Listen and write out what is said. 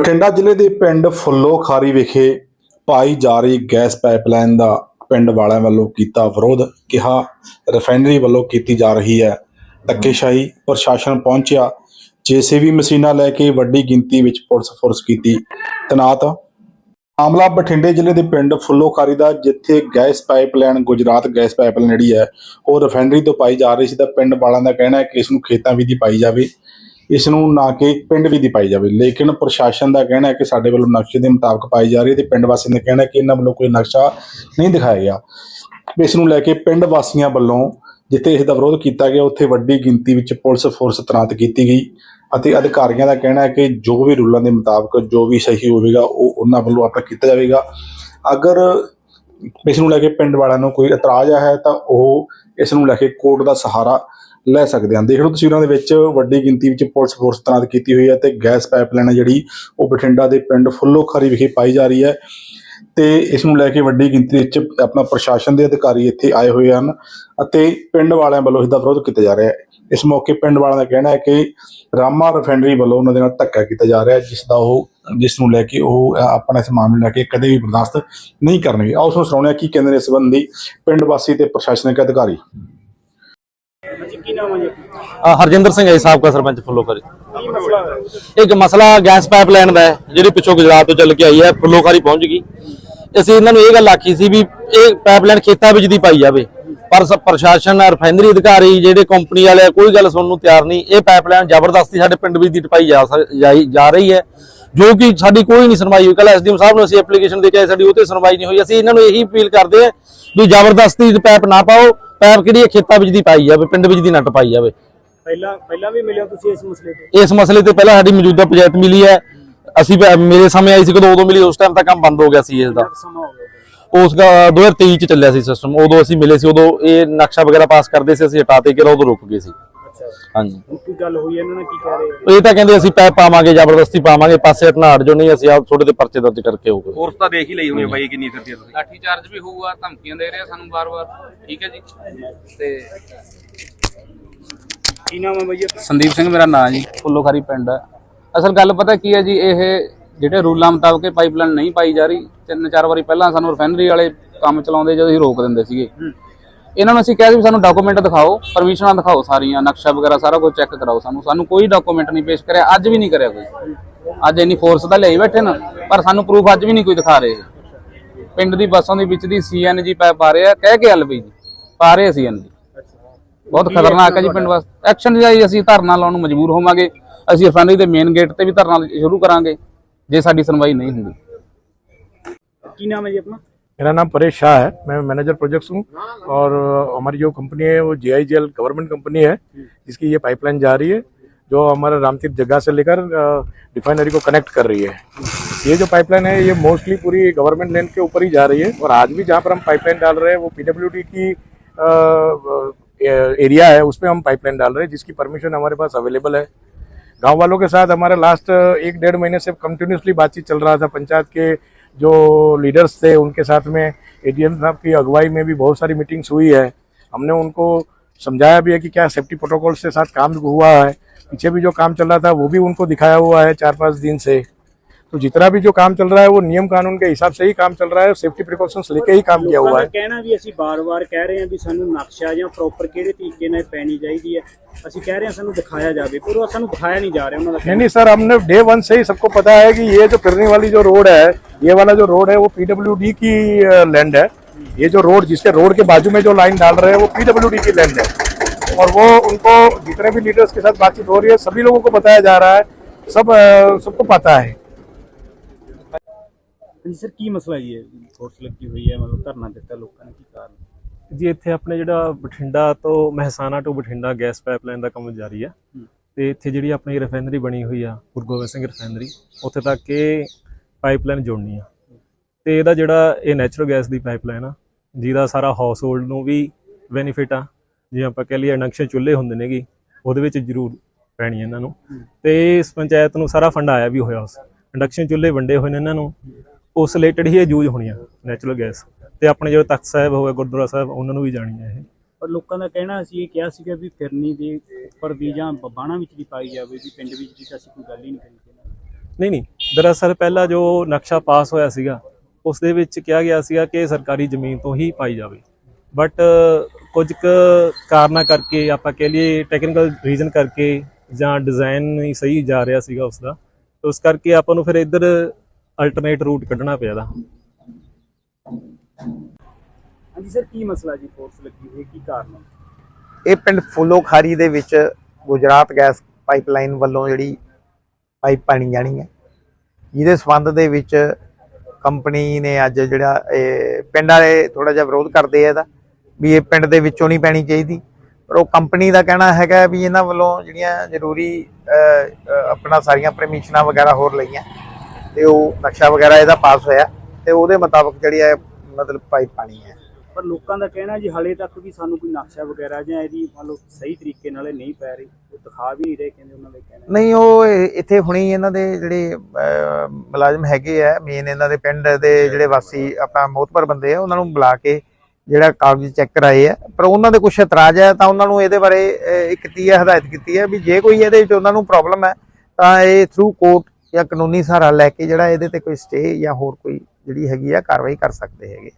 ਬਠਿੰਡਾ ਜ਼ਿਲ੍ਹੇ ਦੇ ਪਿੰਡ ਫੁੱਲੋਖਾਰੀ ਵਿਖੇ ਪਾਈ ਜਾ ਰਹੀ ਗੈਸ ਪਾਈਪਲਾਈਨ ਦਾ ਪਿੰਡ ਵਾਲਿਆਂ ਵੱਲੋਂ ਕੀਤਾ ਵਿਰੋਧ, ਕਿਹਾ ਰਿਫਾਈਨਰੀ ਵੱਲੋਂ ਕੀਤੀ ਜਾ ਰਹੀ ਹੈ। ਧੱਕੇਸ਼ਾਹੀ, ਪ੍ਰਸ਼ਾਸਨ ਪਹੁੰਚਿਆ। ਜੇਸੀਬੀ ਮਸ਼ੀਨਾਂ ਲੈ ਕੇ ਵੱਡੀ ਗਿਣਤੀ ਵਿੱਚ ਪੁਲਿਸ ਫੋਰਸ ਕੀਤੀ ਤੈਨਾਤ। ਮਾਮਲਾ ਬਠਿੰਡੇ ਜ਼ਿਲ੍ਹੇ ਦੇ ਪਿੰਡ ਫੁੱਲੋਖਾਰੀ ਦਾ, ਜਿੱਥੇ gas pipeline, Gujarat gas pipeline ਜਿਹੜੀ ਹੈ, ਉਹ ਰਿਫਾਈਨਰੀ ਤੋਂ ਪਾਈ ਜਾ ਰਹੀ ਸੀ। ਤਾਂ ਪਿੰਡ ਵਾਲਿਆਂ ਦਾ ਕਹਿਣਾ ਹੈ ਕਿ ਇਸ ਨੂੰ ਖੇਤਾਂ ਵਿੱਚ ਦੀ ਪਾਈ ਜਾਵੇ। ਇਸ ਨੂੰ ਨਾ ਕਿ ਪਿੰਡ ਵੀ ਦੀ ਪਾਈ ਜਾਵੇ। ਲੇਕਿਨ ਪ੍ਰਸ਼ਾਸਨ ਦਾ ਕਹਿਣਾ ਹੈ ਕਿ ਸਾਡੇ ਵੱਲੋਂ ਨਕਸ਼ੇ ਦੇ ਮੁਤਾਬਕ ਪਾਈ ਜਾ ਰਹੀ ਹੈ ਤੇ ਪਿੰਡ ਵਾਸੀਆਂ ਦਾ ਕਹਿਣਾ ਹੈ ਕਿ ਇਹਨਾਂ ਵੱਲੋਂ ਕੋਈ ਨਕਸ਼ਾ ਨਹੀਂ ਦਿਖਾਇਆ ਗਿਆ। ਇਸ ਨੂੰ ਲੈ ਕੇ ਪਿੰਡ ਵਾਸੀਆਂ ਵੱਲੋਂ ਜਿੱਥੇ ਇਸ ਦਾ ਵਿਰੋਧ ਕੀਤਾ ਗਿਆ, ਉੱਥੇ ਵੱਡੀ ਗਿਣਤੀ ਵਿੱਚ ਪੁਲਿਸ ਫੋਰਸ ਤੈਨਾਤ ਕੀਤੀ ਗਈ ਅਤੇ ਅਧਿਕਾਰੀਆਂ ਦਾ ਕਹਿਣਾ ਹੈ ਕਿ ਜੋ ਵੀ ਰੂਲਾਂ ਦੇ ਮੁਤਾਬਕ ਜੋ ਵੀ ਸਹੀ ਹੋਵੇਗਾ, ਉਹ ਉਹਨਾਂ ਵੱਲੋਂ ਆਪਣਾ ਕੀਤਾ ਜਾਵੇਗਾ। ਅਗਰ ਇਸ ਨੂੰ ਲੈ ਕੇ ਪਿੰਡ ਵਾਲਿਆਂ ਨੂੰ ਕੋਈ ਇਤਰਾਜ਼ ਹੈ ਤਾਂ ਉਹ ਇਸ ਨੂੰ ਲੈ ਕੇ ਕੋਰਟ ਦਾ ਸਹਾਰਾ ਲੈ ਸਕਦੇ ਹਨ ਦੇਖ ਲਓ ਤਸਵੀਰਾਂ ਦੇ ਵਿੱਚ ਵੱਡੀ ਗਿਣਤੀ ਵਿੱਚ ਪੁਲਿਸ ਫੋਰਸ ਤੈਨਾਤ ਕੀਤੀ ਹੋਈ ਹੈ ਤੇ ਗੈਸ ਪਾਈਪਲਾਈਨ ਹੈ ਜਿਹੜੀ, ਉਹ ਬਠਿੰਡਾ ਦੇ ਪਿੰਡ ਫੁੱਲੋਖਰੀ ਵਿਖੇ ਪਾਈ ਜਾ ਰਹੀ ਹੈ ਤੇ ਇਸ ਨੂੰ ਲੈ ਕੇ ਵੱਡੀ ਗਿਣਤੀ ਵਿੱਚ ਆਪਣਾ ਪ੍ਰਸ਼ਾਸਨ ਦੇ ਅਧਿਕਾਰੀ ਇੱਥੇ ਆਏ ਹੋਏ ਹਨ ਅਤੇ ਪਿੰਡ ਵਾਲਿਆਂ ਵੱਲੋਂ ਇਸ ਦਾ ਵਿਰੋਧ ਕੀਤਾ ਜਾ ਰਿਹਾ ਹੈ। ਇਸ ਮੌਕੇ ਪਿੰਡ ਵਾਲਿਆਂ ਦਾ ਕਹਿਣਾ ਹੈ ਕਿ ਰਾਮਾ ਰਿਫਾਈਨਰੀ ਵੱਲੋਂ ਉਹਨਾਂ ਦੇ ਨਾਲ ਧੱਕਾ ਕੀਤਾ ਜਾ ਰਿਹਾ ਹੈ, ਜਿਸ ਦਾ ਉਹ, ਜਿਸ ਨੂੰ ਲੈ ਕੇ ਉਹ ਆਪਣਾ ਇਸ ਮਾਮਲੇ ਨੂੰ ਲੈ ਕੇ ਕਦੇ ਵੀ ਬਰਦਾਸ਼ਤ ਨਹੀਂ ਕਰਨਗੇ। ਆਓ ਉਸ ਨੂੰ ਸੁਣਾਉਂਦੇ ਹਾਂ ਕੀ ਕਹਿੰਦੇ ਨੇ ਇਸ ਸੰਬੰਧੀ ਪਿੰਡ ਵਾਸੀ ਤੇ ਪ੍ਰਸ਼ਾਸਨਿਕ ਅਧਿਕਾਰੀ। ਕੀ ਨਾਮ ਹੈ ਜੀ? ਅ, ਹਰਜਿੰਦਰ ਸਿੰਘ ਹੈ ਸਾਬਕਾ ਸਰਪੰਚ ਫੁੱਲੋਖਾਰੀ ਕੀ ਮਸਲਾ ਹੈ ਇੱਕ ਮਸਲਾ ਗੈਸ ਪਾਈਪਲਾਈਨ ਦਾ ਹੈ ਜਿਹੜੀ ਪਿੱਛੋਂ ਗੁਜਰਾਤ ਤੋਂ ਚੱਲ ਕੇ ਆਈ ਹੈ ਫੁੱਲੋਖਾਰੀ ਪਹੁੰਚ ਗਈ। ਅਸੀਂ ਇਹਨਾਂ ਨੂੰ ਇਹ ਗੱਲ ਆਖੀ ਸੀ ਵੀ ਇਹ ਪਾਈਪਲਾਈਨ ਖੇਤਾਂ ਵਿੱਚ ਦੀ ਪਾਈ ਜਾਵੇ। ਪਰ ਸ- ਪ੍ਰਸ਼ਾਸਨ ਰਿਫਾਈਨਰੀ ਅਧਿਕਾਰੀ ਜਿਹੜੇ ਕੰਪਨੀ ਵਾਲੇ ਆ, ਕੋਈ ਗੱਲ ਸੁਣਨ ਨੂੰ ਤਿਆਰ ਨਹੀਂ। ਇਹ ਪਾਈਪਲਾਈਨ ਜ਼ਬਰਦਸਤੀ ਸਾਡੇ ਪਿੰਡ ਵਿੱਚ ਦੀ ਟਪਾਈ ਜਾ ਸਕ- ਜਾਈ- ਜਾ ਰਹੀ ਹੈ। ਜੋ ਕਿ ਸਾਡੀ ਕੋਈ ਨਹੀਂ ਸੁਣਵਾਈ ਹੋਈ। ਕੱਲ ਐਸਡੀਐਮ ਸਾਹਿਬ ਨੂੰ ਅਸੀਂ ਐਪਲੀਕੇਸ਼ਨ ਦੇ ਕੇ ਆਏ, ਸਾਡੀ ਉਹ ਤੇ ਸੁਣਵਾਈ ਨਹੀਂ ਹੋਈ। ਅਸੀਂ ਇਹਨਾਂ ਨੂੰ ਇਹੀ ਅਪੀਲ ਕਰਦੇ ਹਾਂ ਵੀ ਜ਼ਬਰਦਸਤੀ ਪਾਈਪ ਨਾ ਪਾਓ। ਪਾਈਪ ਕਿਹੜੀ ਹੈ ਖੇਤਾਂ ਵਿੱਚ ਦੀ ਪਾਈ ਜਾਵੇ ਪਿੰਡ ਵਿੱਚ ਦੀ ਨਾ ਟਪਾਈ ਜਾਵੇ। ਪਹਿਲਾਂ ਪਹਿਲਾਂ ਵੀ ਮਿਲਿਓ ਤੁਸੀਂ ਇਸ ਮਸਲੇ ਤੇ? ਇਸ ਮਸਲੇ ਤੇ ਪਹਿਲਾਂ ਸਾਡੀ ਮੌਜੂਦਾ ਪੰਚਾਇਤ ਮਿਲੀ ਹੈ। ਅਸੀਂ ਪ- ਮੇਰੇ ਸਮੇਂ ਆਈ ਸੀ ਕਦੋਂ ਉਦੋਂ ਮਿਲੀ ਉਸ ਟਾਈਮ ਤੱਕ ਕੰਮ ਬੰਦ ਹੋ ਗਿਆ ਸੀ ਇਸ ਦਾ। ਸਮਾਂ ਹੋ ਗਿਆ? ਉਸ ਦਾ 2023 ਚ ਚੱਲਿਆ ਸੀ ਸਿਸਟਮ ਉਦੋਂ ਅਸੀਂ ਮਿਲੇ ਸੀ ਉਦੋਂ ਇਹ ਨਕਸ਼ਾ ਵਗੈਰਾ ਪਾਸ ਕਰਦੇ ਸੀ ਅਸੀਂ ਹਟਾਤੇ ਕਿ ਉਦੋਂ ਰੁਕ ਗਏ ਸੀ। ਹਾਂਜੀ। ਹੁਣ ਕੀ ਗੱਲ ਹੋਈ ਇਹਨਾਂ ਨੇ ਕੀ ਕਹਿ ਰਹੇ ਇਹ ਤਾਂ ਕਹਿੰਦੇ ਅਸੀਂ ਪੈਪ ਪਾਵਾਂਗੇ ਜ਼ਬਰਦਸਤੀ ਪਾਵਾਂਗੇ ਪਾਸੇ ਹਟਣਾ ਹਟ ਜੋ ਨਹੀਂ ਅਸੀਂ ਆਪ ਛੋਟੇ ਦੇ ਪਰਚੇ ਦਰਜ ਕਰਕੇ ਹੋਊਗਾ ਕੋਰਸ ਤਾਂ ਦੇਖ ਹੀ ਲਈ ਹੋਣੀ ਬਾਈ ਕਿੰਨੀ ਫਿਰਦੀ ਆ ਤੁਸੀਂ। ਲਾਠੀ ਚਾਰਜ ਵੀ ਹੋਊਗਾ ਧਮਕੀਆਂ ਦੇ ਰਿਹਾ ਸਾਨੂੰ ਬਾਰ-ਬਾਰ ਠੀਕ ਹੈ ਜੀ? ਤੇ ਕੀ ਨਾਮ ਹੈ ਬਈ ਆਪਣਾ? ਸੰਦੀਪ ਸਿੰਘ ਮੇਰਾ ਨਾਮ ਜੀ ਫੁੱਲੋਖਾਰੀ ਪਿੰਡ ਹੈ ਅਸਲ ਗੱਲ ਪਤਾ ਕੀ ਹੈ ਜੀ ਇਹ ਜਿਹੜੇ ਰੂਲਾਂ ਮੁਤਾਬਕ ਇਹ ਪਾਈਪਲਾਈਨ ਨਹੀਂ ਪਾਈ ਜਾ ਰਹੀ ਤਿੰਨ ਚਾਰ ਵਾਰੀ ਪਹਿਲਾਂ ਸਾਨੂੰ ਰਿਫਾਈਨਰੀ ਵਾਲੇ ਕੰਮ ਚਲਾਉਂਦੇ ਜਦੋਂ ਅਸੀਂ ਰੋਕ ਦਿੰਦੇ ਸੀਗੇ। ਇਹਨਾਂ ਨੂੰ ਅਸੀਂ ਕਿਹਾ ਵੀ ਸਾਨੂੰ ਡਾਕੂਮੈਂਟ ਦਿਖਾਓ ਪਰਮਿਸ਼ਨਾਂ ਦਿਖਾਓ ਸਾਰੀਆਂ ਨਕਸ਼ਾ ਵਗੈਰਾ ਸਾਰਾ ਕੁਝ ਚੈੱਕ ਕਰਾਓ ਸਾਨੂੰ। ਸਾਨੂੰ ਕੋਈ ਡਾਕੂਮੈਂਟ ਨਹੀਂ ਪੇਸ਼ ਕਰਿਆ ਅੱਜ ਵੀ ਨਹੀਂ ਕਰਿਆ ਕੋਈ। ਅੱਜ ਇੰਨੀ ਫੋਰਸ ਤਾਂ ਲਈ ਬੈਠੇ ਨਾ ਪਰ ਸਾਨੂੰ ਪ੍ਰੂਫ ਅੱਜ ਵੀ ਨਹੀਂ ਕੋਈ ਦਿਖਾ ਰਹੇ। ਪਿੰਡ ਦੀ ਬੱਸਾਂ ਦੇ ਵਿੱਚ ਦੀ ਸੀਐਨਜੀ ਪਾਈਪ ਪਾ ਰਹੇ ਆ ਕਹਿ ਕੇ ਐਲਪੀ ਜੀ ਪਾ ਰਹੇ ਸੀਐਨਜੀ ਬਹੁਤ ਖਤਰਨਾਕ ਹੈ ਜੀ ਪਿੰਡ ਵਾਸਤੇ ਐਕਸ਼ਨ ਜਾਈ ਅਸੀਂ ਧਰਨਾ ਲਾਉਣ ਨੂੰ ਮਜਬੂਰ ਹੋਵਾਂਗੇ। ਅਸੀਂ ਰਿਫਾਈਨਰੀ ਦੇ ਮੇਨ ਗੇਟ ਤੇ ਵੀ ਧਰਨਾ ਸ਼ੁਰੂ ਕਰਾਂਗੇ ਜੇ ਸਾਡੀ ਸੁਣਵਾਈ ਨਹੀਂ ਹੁੰਦੀ। ਕੀ ਨਾਮ ਹੈ ਜੀ ਆਪਣਾ? मेरा नाम परेश शाह है। मैं मैनेजर प्रोजेक्ट्स हूँ और हमारी जो कंपनी है, वो जे गवर्नमेंट कंपनी है, जिसकी ये पाइपलाइन जा रही है, जो हमारा रामतीर्थ जगह से लेकर रिफाइनरी को कनेक्ट कर रही है। ये जो पाइपलाइन है, ये मोस्टली पूरी गवर्नमेंट लैंड के ऊपर ही जा रही है और आज भी जहाँ पर हम पाइपलाइन डाल रहे हैं, वो पीडब्ल्यूडी की एरिया है उसमें हम पाइपलाइन डाल रहे हैं, जिसकी परमिशन हमारे पास अवेलेबल है। गाँव वालों के साथ हमारा लास्ट एक डेढ़ महीने से कंटिन्यूसली बातचीत चल रहा था, पंचायत के जो लीडर्स थे उनके साथ में एडीएम साहब की अगुवाई में भी बहुत सारी मीटिंग्स हुई है हमने उनको समझाया भी है कि क्या सेफ्टी प्रोटोकॉल के साथ काम हुआ है पीछे भी जो काम चल रहा था वो भी उनको दिखाया हुआ है चार पांच दिन से तो जितना भी जो काम चल रहा है वो नियम कानून के हिसाब से ही काम चल रहा है सेफ्टी प्रिकॉशंस लेके ही काम किया ਲੋਕਾਂ हुआ ਦਾ है ਕਹਿਣਾ ਵੀ ਅਸੀਂ ਬਾਰ-ਬਾਰ ਕਹਿ ਰਹੇ ਹਾਂ ਵੀ ਸਾਨੂੰ ਨਕਸ਼ਾ ਜਾਂ ਪ੍ਰੋਪਰ ਕਿਹੜੇ ਤਰੀਕੇ ਨਾਲ ਪੈਣੀ ਚਾਹੀਦੀ ਹੈ ਅਸੀਂ ਕਹਿ ਰਹੇ ਹਾਂ ਸਾਨੂੰ ਦਿਖਾਇਆ ਜਾਵੇ ਪਰ ਉਹ ਸਾਨੂੰ ਦਿਖਾਇਆ ਨਹੀਂ ਜਾ ਰਿਹਾ ਉਹਨਾਂ ਦਾ नहीं नहीं सर हमने डे वन से ही सबको पता है कि ये जो फिरने वाली जो रोड है ये वाला जो रोड है वो पीडब्ल्यूडी की लैंड है ये जो रोड जिसके रोड के बाजू में जो लाइन डाल रहे हैं वो पीडब्ल्यूडी की लैंड है और वो उनको जितने भी लीडर्स के साथ बातचीत हो रही है सभी लोगों को बताया जा रहा है सब अ, सबको पता है ਹਾਂਜੀ ਸਰ ਕੀ ਮਸਲਾ ਜੀ ਹੈ ਫੋਰਸ ਲੱਗੀ ਹੋਈ ਹੈ ਮਤਲਬ ਧਰਨਾ ਦਿੱਤਾ ਲੋਕਾਂ ਨੇ ਕੀ ਕਾਰਨ ਜੀ ਇੱਥੇ ਆਪਣੇ ਜਿਹੜਾ ਬਠਿੰਡਾ ਤੋਂ ਮਹਿਸਾਣਾ ਤੋਂ ਬਠਿੰਡਾ ਗੈਸ ਪਾਈਪਲਾਈਨ ਦਾ ਕੰਮ ਜਾਰੀ ਆ ਤੇ ਇੱਥੇ ਜਿਹੜੀ ਆਪਣੀ ਰਿਫਾਈਨਰੀ ਬਣੀ ਹੋਈ ਆ ਗੁਰੂ ਗੋਬਿੰਦ ਸਿੰਘ ਰਿਫਾਈਨਰੀ ਉੱਥੇ ਤੱਕ ਇਹ ਪਾਈਪਲਾਈਨ ਜੋੜਨੀ ਆ। ਤੇ ਇਹਦਾ ਜਿਹੜਾ ਇਹ ਨੈਚੁਰਲ ਗੈਸ ਦੀ ਪਾਈਪਲਾਈਨ ਆ ਜਿਹਦਾ ਸਾਰਾ ਹਾਊਸ ਹੋਲਡ ਨੂੰ ਵੀ ਬੈਨੀਫਿਟ ਆ। ਜੇ ਆਪਾਂ ਕਹਿ ਲਈਏ ਇੰਡਕਸ਼ਨ ਚੁੱਲ੍ਹੇ ਹੁੰਦੇ ਨੇਗੇ ਉਹਦੇ ਵਿੱਚ ਜ਼ਰੂਰ ਪੈਣੀ ਇਹਨਾਂ ਨੂੰ। ਤੇ ਇਸ ਪੰਚਾਇਤ ਨੂੰ ਸਾਰਾ ਫੰਡ ਆਇਆ ਵੀ ਹੋਇਆ ਉਸ। ਇੰਡਕਸ਼ਨ ਚੁੱਲ੍ਹੇ ਵੰਡੇ ਹੋਏ ਨੇ ਇਹਨਾਂ ਨੂੰ। ਉਸ ਰਿਲੇਟਡ ਹੀ ਇਹ ਯੂਜ਼ ਹੋਣੀਆਂ ਨੈਚੁਰਲ ਗੈਸ ਤੇ ਆਪਣੇ ਜਿਹੜੇ ਤਖਤ ਸਾਹਿਬ ਹੋਵੇ ਗੁਰਦੁਆਰਾ ਸਾਹਿਬ ਉਹਨਾਂ ਨੂੰ ਵੀ ਜਾਣੀ ਹੈ ਇਹ। ਪਰ ਲੋਕਾਂ ਦਾ ਕਹਿਣਾ ਅਸੀਂ ਇਹ ਕਿਹਾ ਸੀਗਾ ਵੀ ਫਿਰਨੀ ਦੇ ਉੱਪਰ ਦੀ ਜਾਂ ਬਾਣਾ ਵਿੱਚ ਦੀ ਪਾਈ ਜਾਵੇ ਵੀ ਪਿੰਡ ਵਿੱਚ ਦੀ ਅਸੀਂ ਕੋਈ ਗੱਲ ਹੀ ਨਹੀਂ ਕਰੀ ਨਹੀਂ ਨਹੀਂ। ਦਰਅਸਲ ਪਹਿਲਾਂ ਜੋ ਨਕਸ਼ਾ ਪਾਸ ਹੋਇਆ ਸੀਗਾ ਉਸ ਦੇ ਵਿੱਚ ਕਿਹਾ ਗਿਆ ਸੀਗਾ ਕਿ ਸਰਕਾਰੀ ਜ਼ਮੀਨ ਤੋਂ ਹੀ ਪਾਈ ਜਾਵੇ। ਬਟ ਕੁਝ ਕੁ ਕਾਰਨਾਂ ਕਰਕੇ ਆਪਾਂ ਕਹਿ ਲਈਏ ਟੈਕਨੀਕਲ ਰੀਜ਼ਨ ਕਰਕੇ ਜਾਂ ਡਿਜ਼ਾਈਨ ਨਹੀਂ ਸਹੀ ਜਾ ਰਿਹਾ ਸੀਗਾ ਉਸ ਦਾ ਤੇ ਉਸ ਕਰਕੇ ਆਪਾਂ ਨੂੰ ਫਿਰ ਇੱਧਰ ਅਲਟਰਨੇਟ ਰੂਟ ਕੱਢਣਾ ਪਿਆ ਦਾ ਹਾਂਜੀ ਸਰ ਕੀ ਮਸਲਾ ਜੀ? ਫੋਰਸ ਲੱਗੀ ਹੋਈ ਕੀ ਕਾਰਨ ਇਹ ਪਿੰਡ ਫੁੱਲੋ ਖਾਰੀ ਦੇ ਵਿੱਚ ਗੁਜਰਾਤ ਗੈਸ ਪਾਈਪਲਾਈਨ ਵੱਲੋਂ ਜਿਹੜੀ ਪਾਈਪ ਪਾਣੀ ਜਾਣੀ ਹੈ। ਜਿਹਦੇ ਸਬੰਧ ਦੇ ਵਿੱਚ ਕੰਪਨੀ ਨੇ ਅੱਜ ਜਿਹੜਾ ਇਹ ਪਿੰਡ ਵਾਲੇ ਥੋੜਾ ਜਿਹਾ ਵਿਰੋਧ ਕਰਦੇ ਆ ਇਹਦਾ, ਵੀ ਇਹ ਪਿੰਡ ਦੇ ਵਿੱਚੋਂ ਨਹੀਂ ਪੈਣੀ ਚਾਹੀਦੀ। ਪਰ ਉਹ ਕੰਪਨੀ ਦਾ ਕਹਿਣਾ ਹੈਗਾ ਵੀ ਇਹਨਾਂ ਵੱਲੋਂ ਜਿਹੜੀਆਂ ਜ਼ਰੂਰੀ ਆਪਣਾ ਸਾਰੀਆਂ ਪਰਮਿਸ਼ਨਾਂ ਵਗੈਰਾ ਹੋਰ ਲਈਆਂ, ਤੇ ਉਹ ਨਕਸ਼ਾ ਵਗੈਰਾ ਇਹਦਾ ਪਾਸ ਹੋਇਆ, ਤੇ ਉਹਦੇ ਮੁਤਾਬਕ ਜਿਹੜੀ ਹੈ ਮਤਲਬ ਪਾਈਪ ਪਾਣੀ ਹੈ। ਪਰ ਲੋਕਾਂ ਦਾ ਕਹਿਣਾ ਜੀ ਹਲੇ ਤੱਕ ਵੀ ਸਾਨੂੰ ਕੋਈ ਨਕਸ਼ਾ ਵਗੈਰਾ ਜਾਂ ਇਹਦੀ ਮੰਨ ਲਓ ਸਹੀ ਤਰੀਕੇ ਨਾਲ ਇਹ ਨਹੀਂ ਪੈ ਰਹੀ, ਉਹ ਦਿਖਾ ਵੀ ਨਹੀਂ ਰਹੇ ਕਹਿੰਦੇ ਉਹਨਾਂ ਦੇ ਕਹਿਣਾ। ਨਹੀਂ, ਉਹ ਇੱਥੇ ਹੁਣੀ ਇਹਨਾਂ ਦੇ ਜਿਹੜੇ ਮੁਲਾਜ਼ਮ ਹੈਗੇ ਆ ਮੇਨ ਇਹਨਾਂ ਦੇ ਪਿੰਡ ਦੇ ਜਿਹੜੇ ਵਾਸੀ ਆਪਣਾ ਮੋਤਬਰ ਬੰਦੇ ਆ, ਉਹਨਾਂ ਨੂੰ ਬੁਲਾ ਕੇ ਜਿਹੜਾ ਕਾਗਜ਼ ਚੈੱਕ ਕਰਾਏ ਆ। ਪਰ ਉਹਨਾਂ ਦੇ ਕੁਝ ਇਤਰਾਜ਼ ਹੈ ਤਾਂ ਉਹਨਾਂ ਨੂੰ ਇਹਦੇ ਬਾਰੇ ਇੱਕ ਕੀਤੀ ਹੈ ਹਦਾਇਤ ਕੀਤੀ ਹੈ ਵੀ ਜੇ ਕੋਈ ਇਹਦੇ ਵਿੱਚ ਉਹਨਾਂ ਨੂੰ ਪ੍ਰੋਬਲਮ ਹੈ ਤਾਂ ਇਹ ਥਰੂ ਕੋਰਟ ਜਾਂ ਕਾਨੂੰਨੀ ਸਹਾਰਾ ਲੈ ਕੇ ਜਿਹੜਾ ਇਹਦੇ ਤੇ ਕੋਈ ਸਟੇ ਜਾਂ ਹੋਰ ਕੋਈ ਜਿਹੜੀ ਹੈਗੀ ਆ ਕਾਰਵਾਈ ਕਰ ਸਕਦੇ ਹੈਗੇ।